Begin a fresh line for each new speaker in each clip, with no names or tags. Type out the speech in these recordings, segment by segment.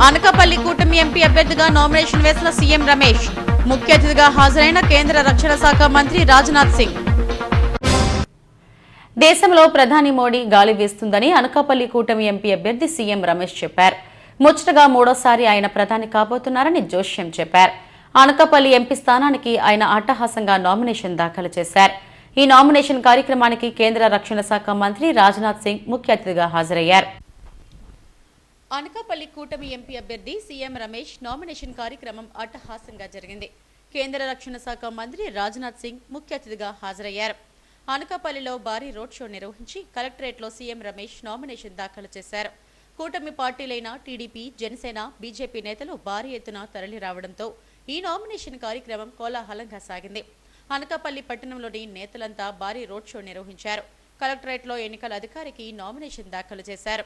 అనకాపల్లి కూటమి ఎంపీ అభ్యర్థిగా నామినేషన్ వేసిన సీఎం రమేష్. ముఖ్య అతిథిగా హాజరైన కేంద్ర రక్షణ శాఖ మంత్రి రాజ్నాథ్ సింగ్. దేశంలో ప్రధాని మోడీ గాలి వీస్తుందని అనకాపల్లి కూటమి ఎంపీ అభ్యర్థి సీఎం రమేష్ చెప్పారు. ముచ్చటగా మూడోసారి ఆయన ప్రధాని కాబోతున్నారని జోష్యం చెప్పారు. అనకాపల్లి ఎంపీ స్థానానికి ఆయన అట్టహాసంగా నామినేషన్ దాఖలు చేశారు. ఈ నామినేషన్ కార్యక్రమానికి కేంద్ర రక్షణ శాఖ మంత్రి రాజ్నాథ్ సింగ్ ముఖ్య అతిథిగా హాజరయ్యారు. అనకాపల్లి కూటమి ఎంపీ అభ్యర్థి సీఎం రమేష్ నామినేషన్ కార్యక్రమం అట్టహాసంగా జరిగింది. కేంద్ర రక్షణ శాఖ మంత్రి రాజ్నాథ్ సింగ్ ముఖ్య అతిథిగా హాజరయ్యారు. అనకాపల్లిలో భారీ రోడ్ షో నిర్వహించి కలెక్టరేట్లో సీఎం రమేష్ నామినేషన్ దాఖలు చేశారు. కూటమి పార్టీలైన టీడీపీ జనసేన బీజేపీ నేతలు భారీ ఎత్తున తరలి రావడంతో ఈ నామినేషన్ కార్యక్రమం కోలాహలంగా సాగింది. అనకాపల్లి పట్టణంలోని నేతలంతా భారీ రోడ్ షో నిర్వహించారు. కలెక్టరేట్లో ఎన్నికల అధికారికి నామినేషన్ దాఖలు చేశారు.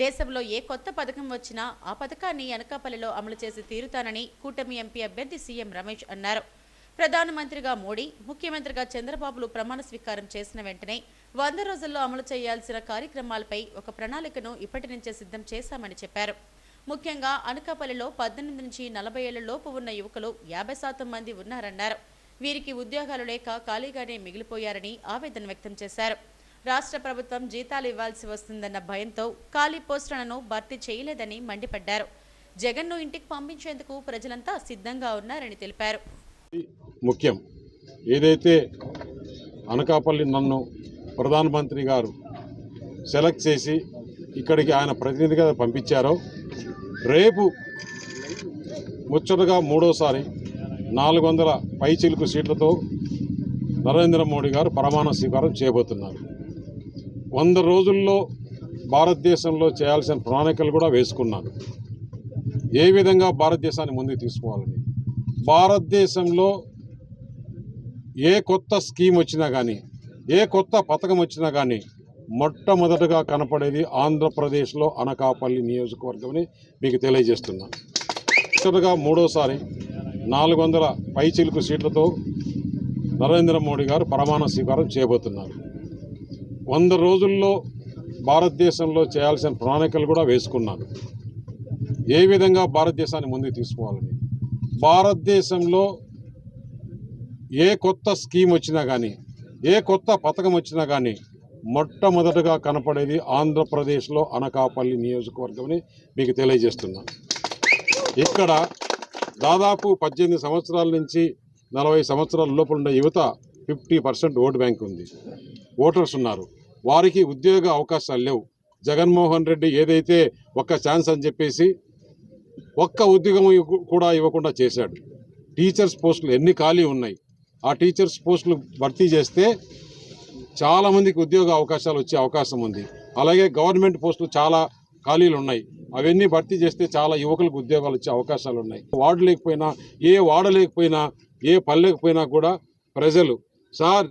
దేశంలో ఏ కొత్త పథకం వచ్చినా ఆ పథకాన్ని అనకాపల్లిలో అమలు చేసి తీరుతానని కూటమి ఎంపీ అభ్యర్థి సీఎం రమేష్ అన్నారు. ప్రధానమంత్రిగా మోడీ ముఖ్యమంత్రిగా చంద్రబాబులు ప్రమాణ స్వీకారం చేసిన వెంటనే వంద రోజుల్లో అమలు చేయాల్సిన కార్యక్రమాలపై ఒక ప్రణాళికను ఇప్పటి నుంచే సిద్ధం చేశామని చెప్పారు. ముఖ్యంగా అనకాపల్లిలో పద్దెనిమిది నుంచి నలభై ఏళ్ళలోపు ఉన్న యువకులు యాభై శాతం మంది ఉన్నారన్నారు. వీరికి ఉద్యోగాలు లేక ఖాళీగానే మిగిలిపోయారని ఆవేదన వ్యక్తం చేశారు. రాష్ట్ర ప్రభుత్వం జీతాలు ఇవ్వాల్సి వస్తుందన్న భయంతో ఖాళీ పోస్టులను భర్తీ చేయలేదని మండిపడ్డారు. జగన్ను ఇంటికి పంపించేందుకు ప్రజలంతా సిద్ధంగా ఉన్నారని తెలిపారు.
ముఖ్యం. ఏదైతే అనకాపల్లి నన్ను ప్రధానమంత్రి గారు సెలెక్ట్ చేసి ఇక్కడికి ఆయన ప్రతినిధిగా పంపించారో రేపు ముచ్చటగా మూడోసారి నాలుగు వందల పైచిలుకు సీట్లతో నరేంద్ర మోడీ గారు ప్రమాణ స్వీకారం చేయబోతున్నారు. వంద రోజుల్లో భారతదేశంలో చేయాల్సిన ప్రణాళికలు కూడా వేసుకున్నారు ఏ విధంగా భారతదేశాన్ని ముందుకు తీసుకోవాలని భారతదేశంలో ఏ కొత్త స్కీమ్ వచ్చినా కానీ ఏ కొత్త పథకం వచ్చినా కానీ మొట్టమొదటగా కనపడేది ఆంధ్రప్రదేశ్లో అనకాపల్లి నియోజకవర్గమని మీకు తెలియజేస్తున్నాను మొదటగా మూడోసారి నాలుగు వందల పైచిలుకు సీట్లతో నరేంద్ర మోడీ గారు ప్రమాణ స్వీకారం చేయబోతున్నారు. వంద రోజుల్లో భారతదేశంలో చేయాల్సిన ప్రణాళికలు కూడా వేసుకున్నారు ఏ విధంగా భారతదేశాన్ని ముందుకు తీసుకోవాలని భారతదేశంలో ఏ కొత్త స్కీమ్ వచ్చినా కానీ ఏ కొత్త పథకం వచ్చినా కానీ మొట్టమొదటగా కనపడేది ఆంధ్రప్రదేశ్లో అనకాపల్లి నియోజకవర్గమని మీకు తెలియజేస్తున్నాను ఇక్కడ దాదాపు పద్దెనిమిది సంవత్సరాల నుంచి నలభై సంవత్సరాల లోపల ఉండే యువత ఫిఫ్టీ పర్సెంట్ ఓటు బ్యాంక్ ఉంది. ఓటర్స్ ఉన్నారు. వారికి ఉద్యోగ అవకాశాలు లేవు. జగన్మోహన్ రెడ్డి ఏదైతే ఒక్క ఛాన్స్ అని చెప్పేసి ఒక్క ఉద్యోగం కూడా ఇవ్వకుండా చేశాడు. టీచర్స్ పోస్టులు ఎన్ని ఖాళీ ఉన్నాయి? ఆ టీచర్స్ పోస్టులు భర్తీ చేస్తే చాలామందికి ఉద్యోగ అవకాశాలు వచ్చే అవకాశం ఉంది. అలాగే గవర్నమెంట్ పోస్టులు చాలా ఖాళీలు ఉన్నాయి. అవన్నీ భర్తీ చేస్తే చాలా యువకులకు ఉద్యోగాలు వచ్చే అవకాశాలు ఉన్నాయి. వార్డు లేకపోయినా ఏ వార్డు లేకపోయినా ఏ పల్లెకపోయినా కూడా ప్రజలు సార్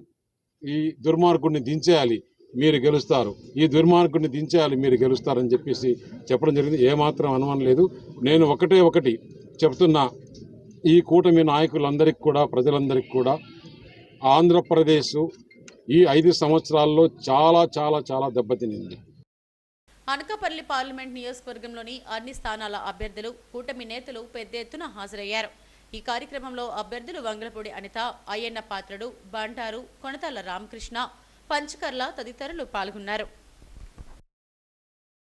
ఈ దుర్మార్గుడిని దించేయాలి మీరు గెలుస్తారు. ఈ దుర్మార్గుడిని దించేయాలి మీరు గెలుస్తారని చెప్పేసి చెప్పడం జరిగింది. ఏమాత్రం అనుమానం లేదు. నేను ఒకటే ఒకటి చెప్తున్నా. ఈ కూటమి నాయకులందరికీ కూడా ప్రజలందరికీ కూడా ఆంధ్రప్రదేశ్ ఈ ఐదు సంవత్సరాల్లో చాలా చాలా చాలా దెబ్బతినింది.
అనకాపల్లి పార్లమెంట్ నియోజకవర్గంలోని అన్ని స్థానాల అభ్యర్థులు కూటమి నేతలు పెద్ద ఎత్తున హాజరయ్యారు. ఈ కార్యక్రమంలో అభ్యర్థులు వంగలపూడి అనిత అయ్యన్న పాత్రుడు బంటారు కొనతాల రామకృష్ణ పంచకర్ల తదితరులు పాల్గొన్నారు.